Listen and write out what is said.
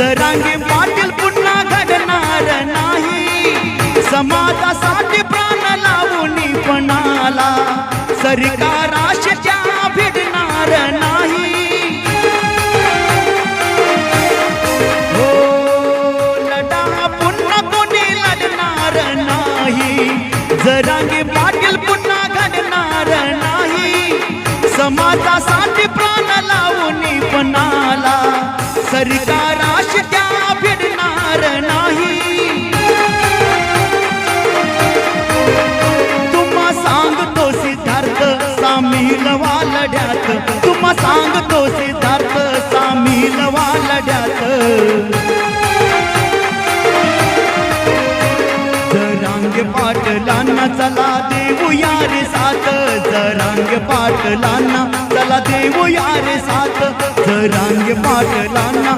जरांगे पाटील पुन्हा घडणार नाही. समाजासाठी प्राण लावून पणाला सरकाराशी त्या भिडणार नाही. हो लढा पुन्हा कोणी लढणार नाही. जरांगे पाटील पुन्हा घडणार नाही. समाजासाठी प्राण लावून पणाला सरकार सामील लढ्यात तुम्हा सांगतो सिद्धार्थ सामील लढ्यात जरांग पाटलांना चला देऊ यारे साथ. जरांग पाटलांना चला देऊ यारे साथ. जरांग पाटलांना